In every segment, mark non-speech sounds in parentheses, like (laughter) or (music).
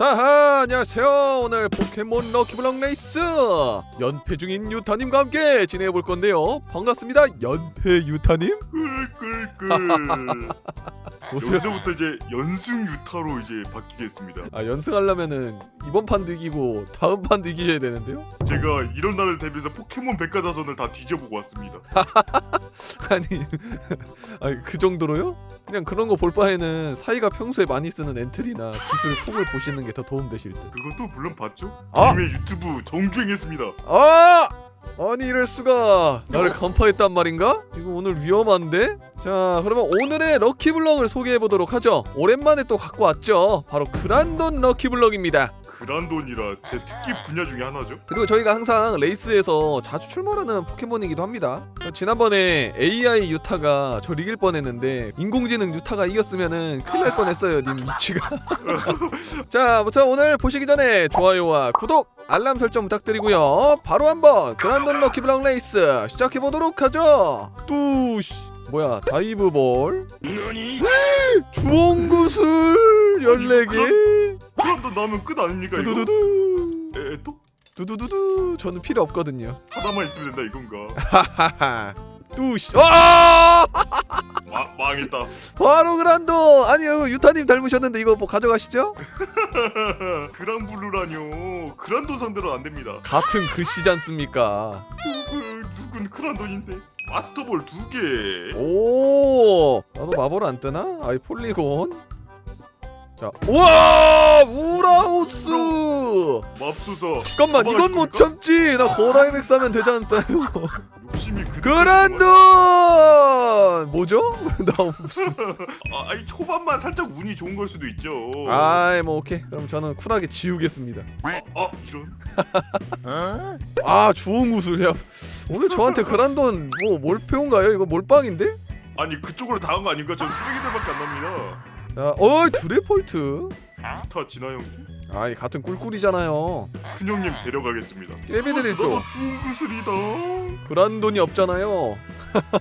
자, 안녕하세요. 오늘 포켓몬 럭키블럭 레이스 연패 중인 유타님과 함께 진행해 볼 건데요. 반갑습니다, 연패 유타님. 끌끌끌. (laughs) 여기서부터 이제 연승 유타로 이제 바뀌겠습니다. 아 연승하려면은 이번 판도 이기고 다음 판도 이기셔야 되는데요. 제가 이런 날을 대비해서 포켓몬 백과사전을 다 뒤져보고 왔습니다. (laughs) (laughs) 아니, (laughs) 아니 그 정도로요? 그냥 그런 거 볼 바에는 사이가 평소에 많이 쓰는 엔트리나 기술 폭을 보시는 게 더 도움 되실 듯. 그것도 물론 봤죠? 아! 님의 유튜브 정주행했습니다. 아! 아니 이럴 수가. 나를 간파했단 말인가? 이거 오늘 위험한데? 자 그러면 오늘의 럭키블럭을 소개해보도록 하죠. 오랜만에 또 갖고 왔죠. 바로 그란돈 럭키블럭입니다. 그란돈이라 제 특기 분야 중에 하나죠. 그리고 저희가 항상 레이스에서 자주 출몰하는 포켓몬이기도 합니다. 지난번에 AI 유타가 저를 이길 뻔했는데 인공지능 유타가 이겼으면은 큰일 날 뻔했어요 님 위치가. (laughs) 자 아무튼 오늘 보시기 전에 좋아요와 구독 알람 설정 부탁드리고요. 바로 한번 그란돈 럭키 블럭 레이스 시작해 보도록 하죠. 뚜시. 뭐야 다이브 볼? 주홍 구슬 14개. 그란돈 나오면 끝 아닙니까 이거? 두두두두 에, 또? 두두두두. 저는 필요 없거든요. 하나만 있으면 된다 이건가? 하하하. 뚜시. 아 마, 망했다. 바로 그란돈 아니 이거 유타님 닮으셨는데 이거 뭐 가져가시죠 그란블루라뇨. 그란돈 상대로 안 됩니다. 같은 글씨지 않습니까 누군 그란돈인데? 마스터볼 두 개. 오 나도 마블 안 뜨나? 아이 폴리곤 자 우와 우라우스 맙소사. 잠깐만 이건 못 참지 나 거라이맥스 하면 되지 않나요 욕심이 그. 그란돈 뭐죠? (laughs) 나 무슨 아, 아니 초반만 살짝 운이 좋은 걸 수도 있죠. 아이 뭐 오케이 그럼 저는 쿨하게 지우겠습니다 아, 아 이런. 아 주홍 구슬이야 오늘 저한테 그란돈 뭐 몰표인가요? 이거 몰빵인데? 아니 그쪽으로 당한 거 아닌가? 전 쓰레기들밖에 안 납니다. 자 어이 드레폴트 타 진아 형, 아이 같은 꿀꿀이잖아요 큰 형님 데려가겠습니다. 깨비드리죠 나도 좋은 구슬이다. 그란돈이 없잖아요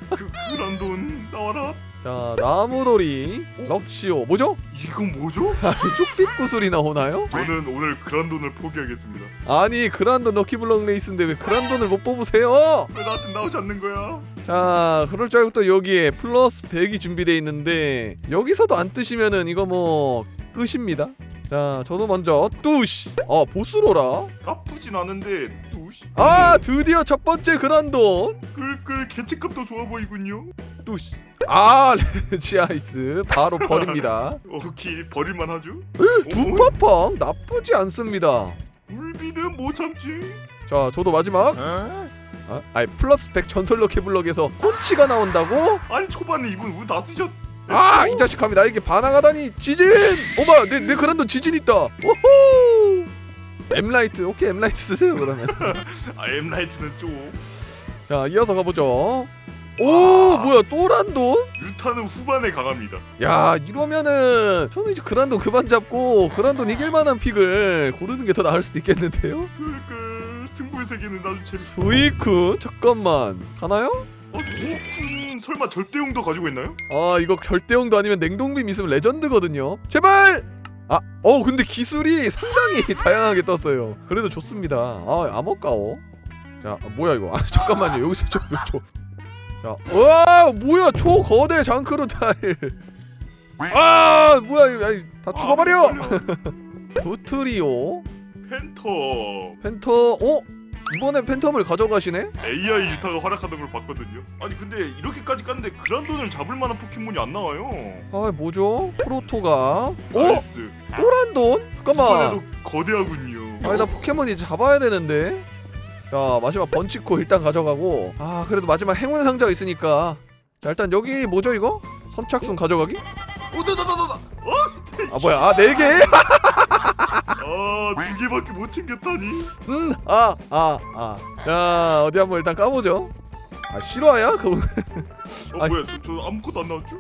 그 그란돈 나와라. 자 나무돌이 럭시오 뭐죠? 이건 뭐죠? (laughs) 쪽빛 구슬이 나오나요? 저는 오늘 그란돈을 포기하겠습니다. 아니 그란돈 럭키블럭 레이스인데 왜 그란돈을 못 뽑으세요? 왜 나한테 나오지 않는 거야? 자 그럴 줄 알고 또 여기에 플러스 100이 준비되어 있는데 여기서도 안 뜨시면은 이거 뭐 끝입니다 자 저도 먼저 뚜시 어 보스로라 나쁘진 않은데 두시. 아 드디어 첫 번째 그란돈 끌끌 개체값도 좋아 보이군요. 뚜시 아 (laughs) 레지 아이스 바로 버립니다 (laughs) 오케이 버릴만 하죠. 두파팡 나쁘지 않습니다 울비는 못 참지. 자 저도 마지막 아, 아니 플러스 100 전설 럭키블럭에서 콘치가 나온다고? 아니 초반에 이분 운다 쓰셨. 아 이 자식 감히 나에게 반항하다니 지진! 오마 내, 내 그란돈 지진 있다 오호 엠라이트 오케이 엠라이트 쓰세요 그러면 (laughs) 아 엠라이트는 좀. 자 이어서 가보죠 오 아. 뭐야 또란돈? 유타는 후반에 강합니다. 야 이러면은 저는 이제 그란돈 그만 잡고 그란돈 이길 만한 픽을 고르는 게 더 나을 수도 있겠는데요? 끌끌 승부의 세계는 아주 재밌. 스위크 잠깐만 가나요? 어 설마 절대용도 가지고 있나요? 아 이거 절대용도 아니면 냉동빔 있으면 레전드거든요. 제발! 아, 어 근데 기술이 상당히 (laughs) 다양하게 떴어요. 그래도 좋습니다. 아 암호가오 자 아, 뭐야 이거? (laughs) 아 잠깐만요. 여기서 저, 저, 자, 와 뭐야? 초거대 장크로 타일. 아 뭐야 이거? 아이, 다 죽어버려! 아, 부트리오? (laughs) 팬텀 펜터 어? 이번에 팬텀을 가져가시네? AI 유타가 활약하던 걸 봤거든요. 아니 근데 이렇게까지 깠는데 그란돈을 잡을 만한 포켓몬이 안 나와요. 아 뭐죠? 프로토가 어? 나이스. 또란돈? 잠깐만 이번에도 거대하군요. 아니 나 포켓몬 이제 잡아야 되는데 자 마지막 번치코 일단 가져가고 아 그래도 마지막 행운 상자가 있으니까 자 일단 여기 뭐죠 이거? 선착순 가져가기? 오다다다다다. 어? 아 뭐야 아네 개? (laughs) 아두 개밖에 못 챙겼다니. 음, 음아 아 아 자 어디 한번 일단 까보죠 아 실화야? 그어 아니. 뭐야 저, 저 아무것도 안 나왔죠?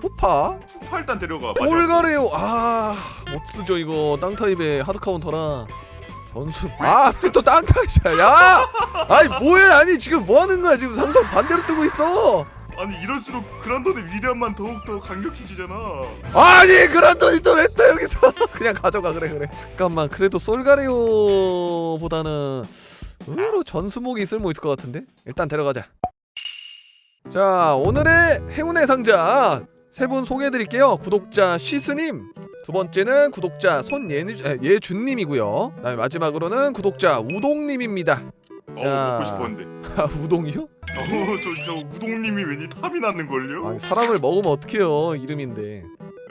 푸파 푸파 일단 데려가. 마지막. 폴가레오 아 못 쓰죠 이거 땅 타입의 하드 카운터라 전수 아 또 땅 타입이야 야 아니 뭐해 아니 지금 뭐 하는 거야 지금 상성 반대로 뜨고 있어 아니 이럴수록 그란돈의 위대함만 더욱더 강력해지잖아. 아니 그란돈이 또 왜 또 여기서 (laughs) 그냥 가져가? 그래 그래. 잠깐만 그래도 솔가레오보다는 의외로 전수목이 쓸모 있을 것 같은데? 일단 데려가자. 자 오늘의 행운의 상자 세 분 소개해드릴게요. 구독자 시스님 두 번째는 구독자 손예준님이고요. 그다음에 마지막으로는 구독자 우동님입니다. 어 자. 먹고 싶었는데. (laughs) 아 우동이요? 어저 저 우동님이 왠지 탐이 났는걸요? 아니 사람을 먹으면 어떡해요 이름인데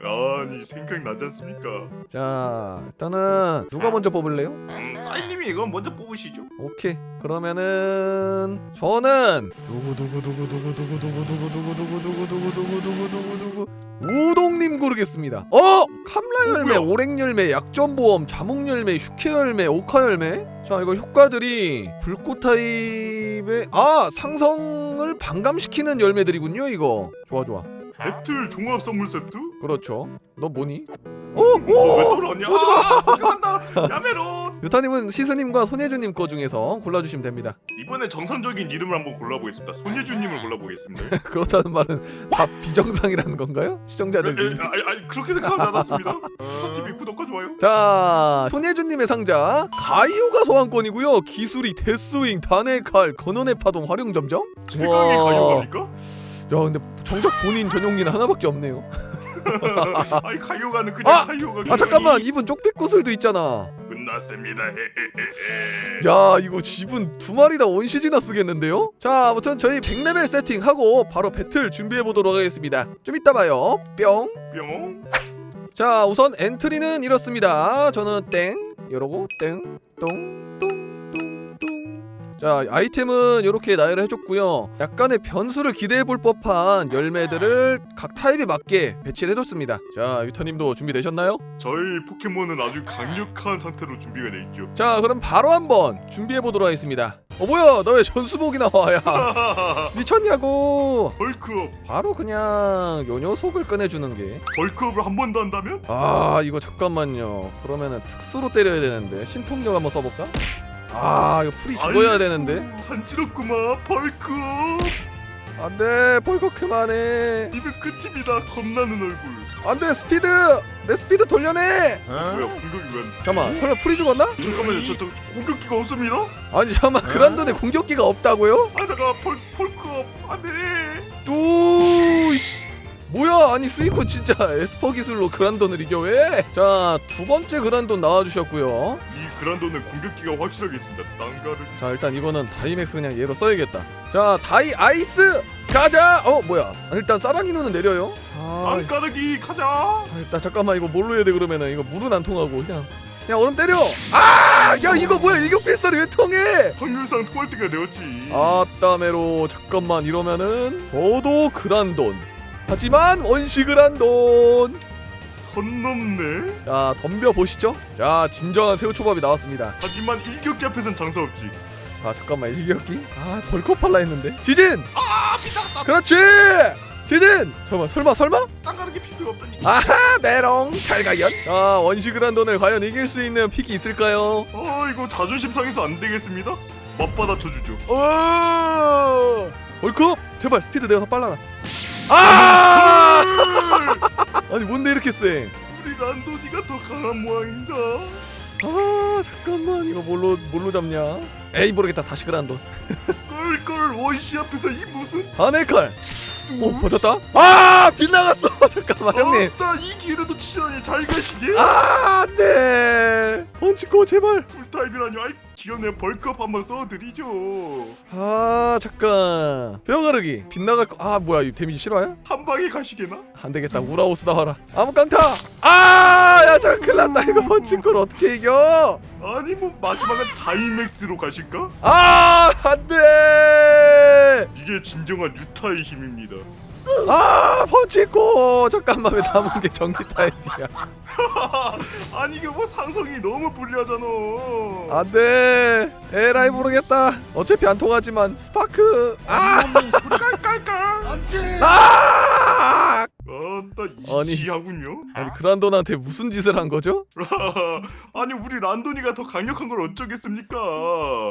아니 생각나지 않습니까? 자 일단은 누가 먼저 뽑을래요? 음 사인님이 이건 먼저 뽑으시죠 오케이 그러면은 저는 누구 누구 누구 누구 누구 누구 누구 누구 누구 누구 누구 누구 누구 누구 누구 우동님 고르겠습니다 어 캄라 열매? 오랭 열매 약점 보험 자몽 열매 슈케 열매 오카 열매? 자 이거 효과들이 불꽃 타입의 아 상성을 반감시키는 열매들이군요 이거. 좋아 좋아. 배틀 종합 선물 세트? 그렇죠. 너 뭐니 오오 떨어냐? 아, 한다 야메론. 유타님은 시스님과 손예주님 거 중에서 골라주시면 됩니다 이번에 정상적인 이름을 한번 골라보겠습니다. 손예준님을 골라보겠습니다. (laughs) 그렇다는 말은 밥 비정상이라는 건가요? 에, 시청자들 에, 아니, 아니 그렇게 생각하지 않았습니다. (laughs) 수사TV 구독과 좋아요. 자 손예준님의 상자 가이오가 소환권이고요 기술이 데스윙 단의 칼 건원의 파동 활용 점정 최강의 우와. 가요갑니까? 야 근데 정작 본인 전용기는 하나밖에 없네요 (laughs) 아니 가요가는 그냥 아! 가요가. 아 잠깐만 이분 쪽빛 구슬도 있잖아 끝났습니다. 헤헤헤헤. 야 이거 지분 두 마리 다 원시지나 쓰겠는데요? 자 아무튼 저희 100레벨 세팅하고 바로 배틀 준비해보도록 하겠습니다 좀 이따 봐요 뿅 뿅. 자 우선 엔트리는 이렇습니다 저는 땡 이러고 땡 똥똥똥똥 자 아이템은 이렇게 나열을 해줬고요 약간의 변수를 기대해볼 법한 열매들을 각 타입에 맞게 배치를 해줬습니다 자 유타님도 준비되셨나요? 저희 포켓몬은 아주 강력한 상태로 준비가 돼 있죠. 자 그럼 바로 한번 준비해보도록 하겠습니다 어 뭐야 너왜 전수복이 나와 야 (laughs) 미쳤냐고 벌크업. 바로 그냥 요 녀석을 꺼내주는 게 벌크업을 한 번 더 한다면? 아 이거 잠깐만요 그러면은 특수로 때려야 되는데 신통력 한번 써볼까? 아 이거 풀이 죽어야 아이고, 되는데 간지럽구만 벌크업. 안돼 벌컥 그만해 이거 끝입니다. 겁나는 얼굴. 안돼 스피드 내 스피드 돌려내 뭐야 공격이 왜? 잠깐만 설마 풀이 죽었나? 잠깐만요. 저, 저 공격기가 없습니다. 아니 잠깐만 그란돈에 공격기가 없다고요? 아 잠깐 벌 벌크업 안돼. 뚜 뭐야? 아니 스이코 진짜 (laughs) 에스퍼 기술로 그란돈을 이겨 왜? 자 두 번째 그란돈 나와주셨고요. 이 그란도는 공격기가 확실하게 있습니다. 난가를. 자 일단 이거는 다이맥스 그냥 얘로 써야겠다. 자 다이 아이스! 가자! 어 뭐야? 아, 일단 사랑이 눈은 내려요? 아, 안가르기 가자. 아, 일단 잠깐만 이거 뭘로 해야 돼 그러면은? 이거 물은 안 통하고 그냥. 그냥 얼음 때려! 아야 이거 뭐야? 일격 필살이 왜 통해? 확률상 때가 되었지. 아따메로 잠깐만 이러면은 저도 그란돈 하지만 원시 그란돈. 선 넘네. 자 덤벼 보시죠. 자 진정한 새우초밥이 나왔습니다. 하지만 일격기 앞에선 장사 없지. 아 잠깐만 일격기? 아 벌컥 팔라 했는데. 지진! 아 미쳤다. 그렇지! 지진! 잠깐만 설마 설마? 안가르기 필요 없다니. 아하 메롱 잘 가연. 자 원시 그란돈을 과연 이길 수 있는 픽이 있을까요? 아 이거 자존심 상해서 안 되겠습니다. 맞받아 쳐주죠. 오! 벌컥! 제발 스피드 더 빨라라 아! 아니 뭔데 이렇게 세 우리 란도니가 더 강한 모양인가? 아 잠깐만. 이거 뭘로 뭘로 잡냐? 에이 모르겠다. 다시 그란돈. (laughs) 껄껄 원시 앞에서 이 무슨? 바네칼! 오 버텼다? 아 빗나갔어. (laughs) 잠깐만 형님. 나이 기회라도 치시다니 잘 가시게. 아 안돼. 펀치코 제발. 풀타입이라니 아이 기억내 벌컵 한번 써드리죠. 아 잠깐. 뼈 가르기. 빗나갈 거 아 뭐야 이 데미지 실화야? 한 방에 가시게나? 안 되겠다. 우라오스 나와라. 아무 깡타! 아야 잠깐 큰일 났다. 이거 펀치콜 어떻게 이겨? 아니 뭐 마지막은 다이맥스로 가실까? 아 안돼! 이게 진정한 유타의 힘입니다. 아 펀치코 잠깐만 왜 남은 게 전기 타입이야 아니 이게 뭐 상성이 너무 불리하잖아. 안돼 에라이 모르겠다 어차피 안 통하지만 스파크 아 깔깔깔. 안돼. 아! 아 아니. 이지하군요. 아니 그란돈한테 무슨 짓을 한 거죠? (laughs) 아니 우리 란돈이가 더 강력한 걸 어쩌겠습니까?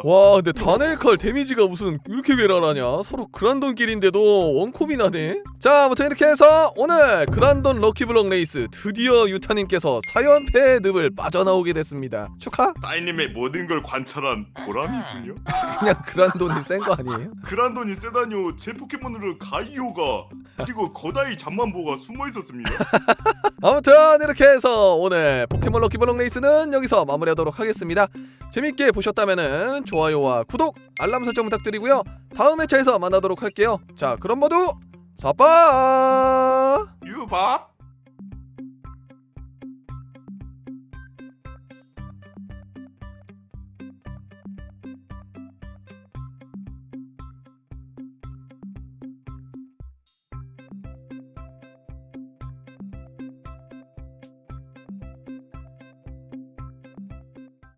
와 근데 다네칼 데미지가 무슨 이렇게 괴랄하냐 서로 그란돈끼리인데도 원콤이 나네 자 아무튼 이렇게 해서 오늘 그란돈 럭키블럭 레이스 드디어 유타님께서 4연패의 늪을 빠져나오게 됐습니다 축하 사인님의 모든 걸 관찰한 보람이 있군요. (laughs) 그냥 그란돈이 센 거 아니에요? 그란돈이 세다뇨 제 포켓몬으로 가이오가 그리고 거다이 잠만 보가 숨어 있었습니다. (laughs) 아무튼 이렇게 해서 오늘 포켓몬 럭키블럭 레이스는 여기서 마무리하도록 하겠습니다 재밌게 보셨다면 좋아요와 구독 알람 설정 부탁드리고요 다음 회차에서 만나도록 할게요 자 그럼 모두 사빠 유밥.